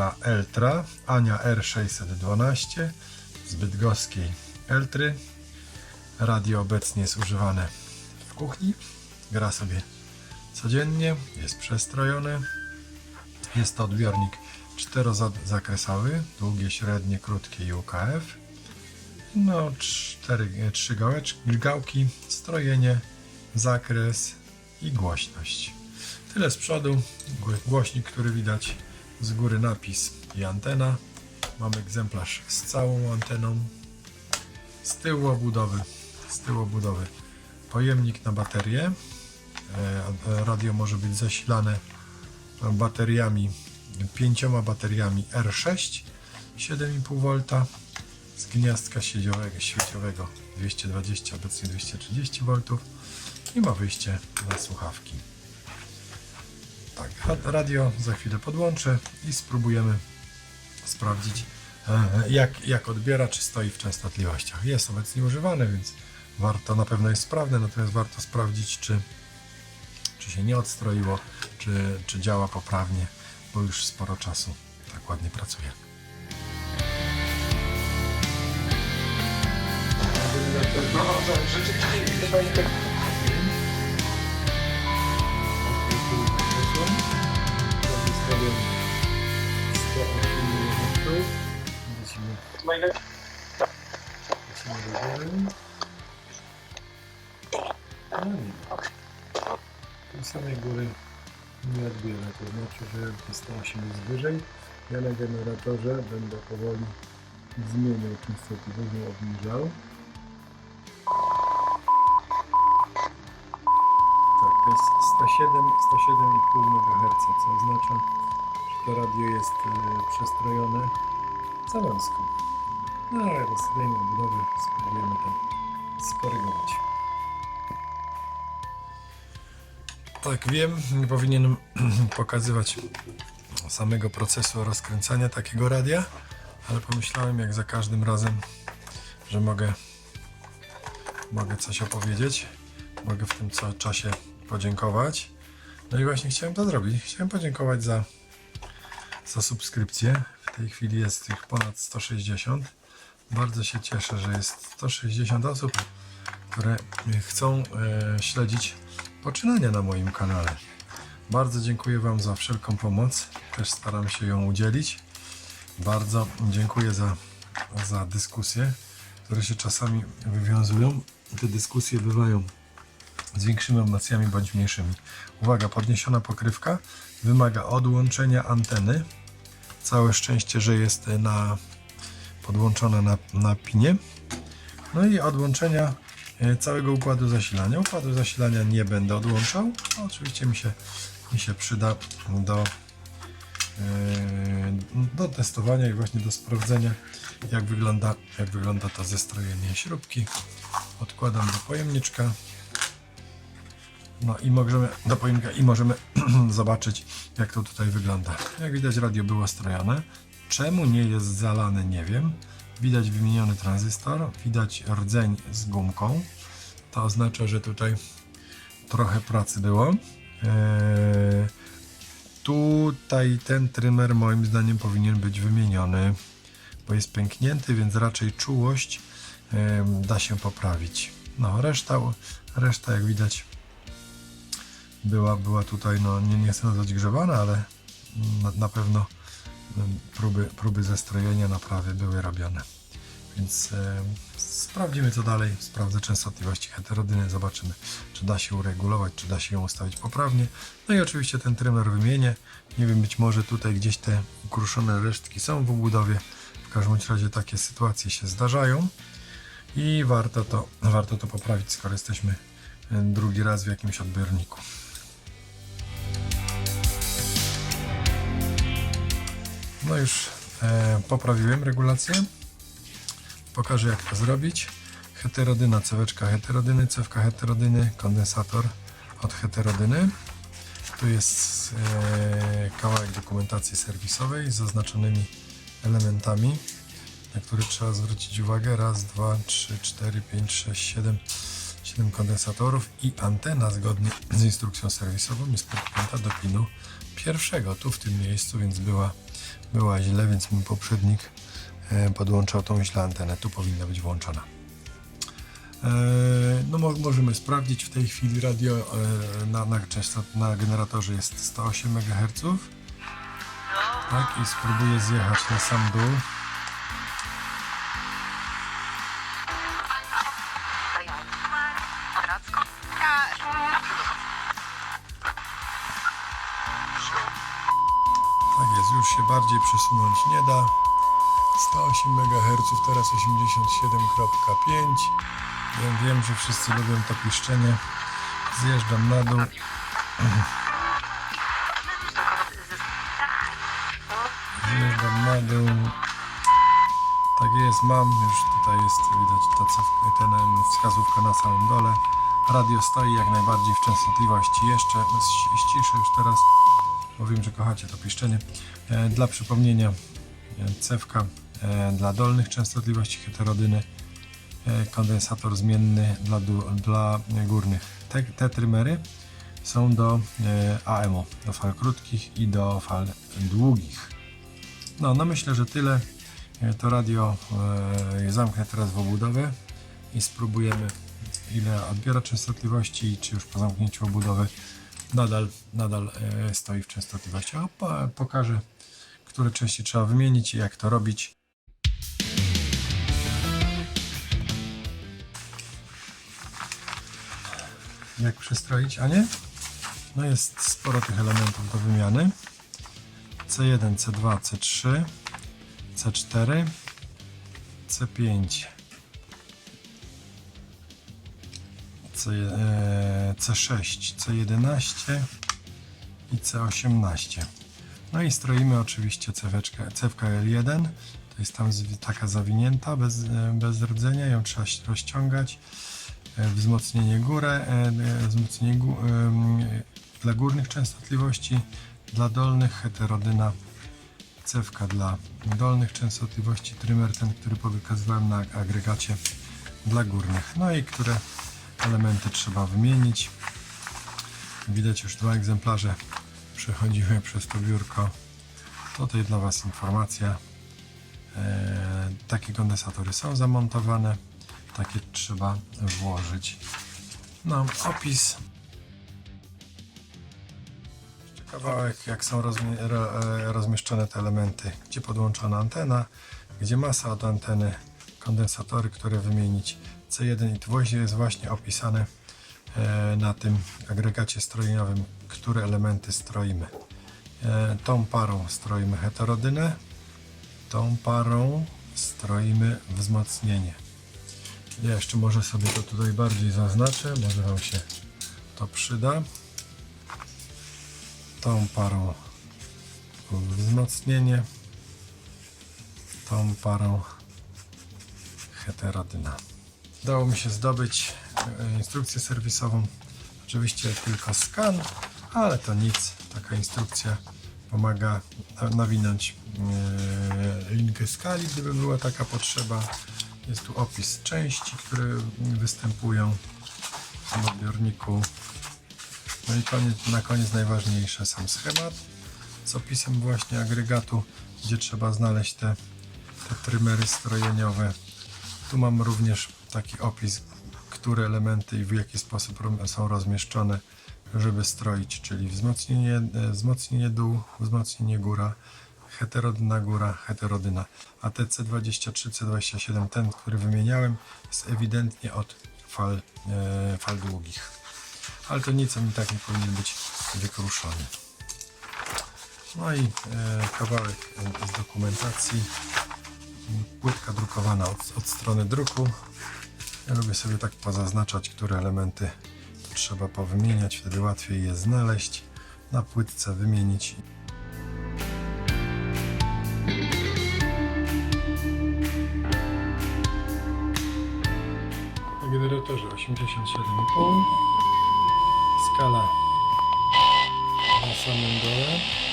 Ultra Eltra, Ania R612 z bydgoskiej Eltry. Radio obecnie jest używane w kuchni. Gra sobie codziennie, jest przestrojone. Jest to odbiornik czterozakresowy, długie, średnie, krótkie i UKF. No, cztery, trzy gałeczki, gałki, strojenie, zakres i głośność. Tyle z przodu, gło- głośnik, który widać z góry napis i antena. Mamy egzemplarz z całą anteną. Z tyłu obudowy, z tyłu obudowy pojemnik na baterię. E, a- Radio może być zasilane bateriami, pięcioma bateriami R6 7,5 V z gniazdka sieciowego, świeciowego 220, obecnie 230 V i ma wyjście na słuchawki. Tak, ra- radio za chwilę podłączę i spróbujemy sprawdzić e, jak, jak odbiera, czy stoi w częstotliwościach. Jest obecnie używane, więc warto, na pewno jest sprawne, natomiast warto sprawdzić, czy, czy się nie odstroiło, czy, czy działa poprawnie, bo już sporo czasu tak ładnie pracuje. No, rzeczywiście chyba nie. Tej samej góry nie odbiera, to znaczy, że 108 jest wyżej. Ja na generatorze będę powoli zmieniał częstotliwość, ją obniżał. Tak, to jest 107, 107,5 MHz, co oznacza, że to radio jest y, przestrojone za wąsko. No ale rozstajemy budowy, spróbujemy to skorygować. Tak, wiem, nie powinienem pokazywać samego procesu rozkręcania takiego radia, ale pomyślałem jak za każdym razem, że mogę, mogę coś opowiedzieć, mogę w tym czasie podziękować. No i właśnie chciałem to zrobić. Chciałem podziękować za, za subskrypcję. W tej chwili jest ich ponad 160. Bardzo się cieszę, że jest 160 osób, które chcą e, śledzić poczynania na moim kanale. Bardzo dziękuję Wam za wszelką pomoc. Też staram się ją udzielić. Bardzo dziękuję za, za dyskusje, które się czasami wywiązują. Te dyskusje bywają z większymi emocjami bądź mniejszymi. Uwaga, podniesiona pokrywka wymaga odłączenia anteny. Całe szczęście, że jest na, podłączona na, na pinie. No i odłączenia e, całego układu zasilania. Układu zasilania nie będę odłączał. No, oczywiście mi się, mi się przyda do, e, do testowania i właśnie do sprawdzenia jak wygląda, jak wygląda to zestrojenie śrubki. Odkładam do pojemniczka. No i możemy do pojemnika i możemy zobaczyć jak to tutaj wygląda. Jak widać radio było strojone. Czemu nie jest zalane nie wiem. Widać wymieniony tranzystor, widać rdzeń z gumką. To oznacza, że tutaj trochę pracy było. Eee, tutaj ten trymer moim zdaniem powinien być wymieniony, bo jest pęknięty, więc raczej czułość da się poprawić. No, reszta, reszta jak widać była, była tutaj, no nie, nie chcę nazwać grzewana, ale na, na pewno próby, próby zestrojenia, naprawy były robione. Więc em, sprawdzimy co dalej, sprawdzę częstotliwości heterodyny, zobaczymy czy da się uregulować, czy da się ją ustawić poprawnie. No i oczywiście ten trymer wymienię. Nie wiem, być może tutaj gdzieś te ukruszone resztki są w obudowie. W każdym razie takie sytuacje się zdarzają i warto to, warto to poprawić, skoro jesteśmy e, drugi raz w jakimś odbiorniku. No już e, poprawiłem regulację. Pokażę jak to zrobić. Heterodyna, ceweczka heterodyny, cewka heterodyny, kondensator od heterodyny. Tu jest e, kawałek dokumentacji serwisowej z zaznaczonymi elementami, na które trzeba zwrócić uwagę. Raz, dwa, trzy, cztery, pięć, sześć, siedem. 7 kondensatorów i antena zgodnie z instrukcją serwisową jest podpięta do pinu pierwszego, tu w tym miejscu, więc była była źle, więc mój poprzednik e, podłączał tą źle antenę. Tu powinna być włączona. E, No mo- możemy sprawdzić w tej chwili radio e, na, na, na generatorze jest 108 MHz. Tak i spróbuję zjechać na sam dół. Bardziej przesunąć nie da. 108 MHz, teraz 87.5. Wiem, wiem, że wszyscy lubią to piszczenie. Zjeżdżam na dół. Zjeżdżam na dół. Tak jest, mam. Już tutaj jest widać ta ten em, wskazówka na samym dole. Radio stoi jak najbardziej w częstotliwości. Jeszcze ściszę już teraz, bo wiem, że kochacie to piszczenie. E, Dla przypomnienia, e, cewka e, dla dolnych częstotliwości heterodyny, kondensator zmienny dla, dla górnych. Te, te trymery są do AM-u, do fal krótkich i do fal długich. No, no myślę, że tyle. To radio zamknę teraz w obudowę i spróbujemy ile odbiera częstotliwości, czy już po zamknięciu obudowy nadal, nadal e, stoi w częstotliwości. A po, pokażę, które części trzeba wymienić i jak to robić. Jak przestroić, a nie? No jest sporo tych elementów do wymiany. C1, C2, C3, C4, C5, C, e, C6, C11 i C18. No i stroimy oczywiście ceweczkę, cewka L1. To jest tam taka zawinięta, bez, e, bez rdzenia, ją trzeba rozciągać. E, Wzmocnienie górę, e, e, wzmocnienie gó, dla górnych częstotliwości, dla dolnych heterodyna cewka dla dolnych częstotliwości, trymer ten, który wykazywałem na agregacie dla górnych. No i które elementy trzeba wymienić. Widać już dwa egzemplarze przechodziły przez to biurko. Tutaj dla Was informacja. E, takie kondensatory są zamontowane. Takie trzeba włożyć. No, opis kawałek, jak są rozmi- ro, e, rozmieszczone te elementy, gdzie podłączona antena, gdzie masa od anteny, kondensatory, które wymienić. C1 i gwoździe jest właśnie opisane e, na tym agregacie strojeniowym, które elementy stroimy. E, tą parą stroimy heterodynę, tą parą stroimy wzmocnienie. Ja jeszcze może sobie to tutaj bardziej zaznaczę, może Wam się to przyda tą parą wzmocnienie, tą parą heterodyna. Udało mi się zdobyć e, instrukcję serwisową. Oczywiście tylko skan, ale to nic. Taka instrukcja pomaga na- nawinąć e, linkę skali, gdyby była taka potrzeba. Jest tu opis części, które występują w odbiorniku. No i koniec, na koniec najważniejsze sam schemat z opisem właśnie agregatu, gdzie trzeba znaleźć te, te trymery strojeniowe. Tu mam również taki opis, które elementy i w jaki sposób są rozmieszczone, żeby stroić, czyli wzmocnienie, e, wzmocnienie dół, wzmocnienie góra, heterodyna góra, heterodyna. A te C23, C27, ten, który wymieniałem, jest ewidentnie od fal, e, fal długich ale to nic, on i tak nie powinien być wykruszony. No i e, kawałek z dokumentacji. Płytka drukowana od, od strony druku. Ja lubię sobie tak pozaznaczać, które elementy trzeba powymieniać, wtedy łatwiej je znaleźć. Na płytce wymienić. Na generatorze 87,5 skala na samym dole.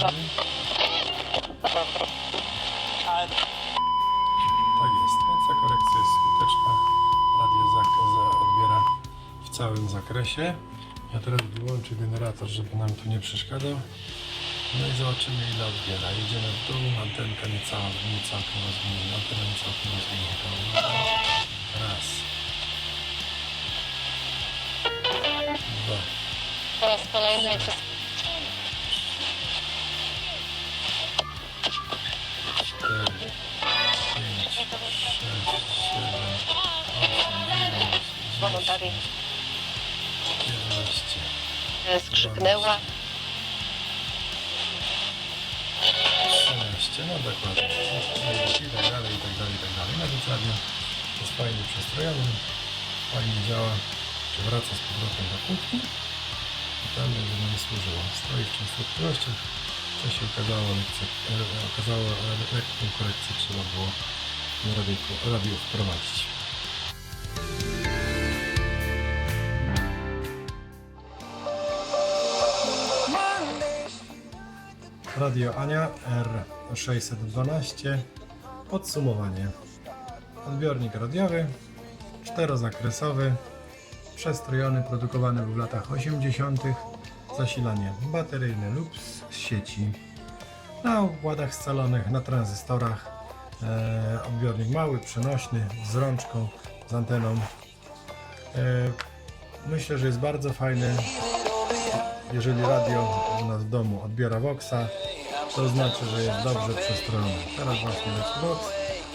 Tak jest, więc ta korekcja jest skuteczna. Radio odbiera w całym zakresie. Ja teraz wyłączę generator, żeby nam tu nie przeszkadzał. No i zobaczymy ile odbiera. Jedziemy w dół, antenka niecała, nie całkiem rozwinie, antena nie całkiem rozwinie. Raz. Dwa. Po raz kolejny przez jedenaście, skrzyknęła. trzynaście, no dokładnie. I tak dalej, i tak dalej, i tak dalej. No więc radio jest fajnie przestrojony, fajnie działa, przywraca z powrotem do kuchni i tam będzie nam służyło. Stroi w częstotliwościach, co się okazało, lekcję, e, okazało e, lekką korekcję trzeba było na radiu, radiu wprowadzić. Radio Ania R612 Podsumowanie. Odbiornik radiowy czterozakresowy przestrojony, produkowany w latach 80. zasilanie bateryjne lub z sieci. Na układach scalonych, na tranzystorach. E, odbiornik mały, przenośny, z rączką, z anteną. E, myślę, że jest bardzo fajny jeżeli radio u nas w domu odbiera Voxa, to znaczy, że jest dobrze przestrojony. Teraz właśnie leci Vox,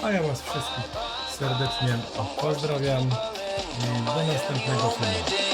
a ja Was wszystkich serdecznie pozdrawiam i do następnego filmu.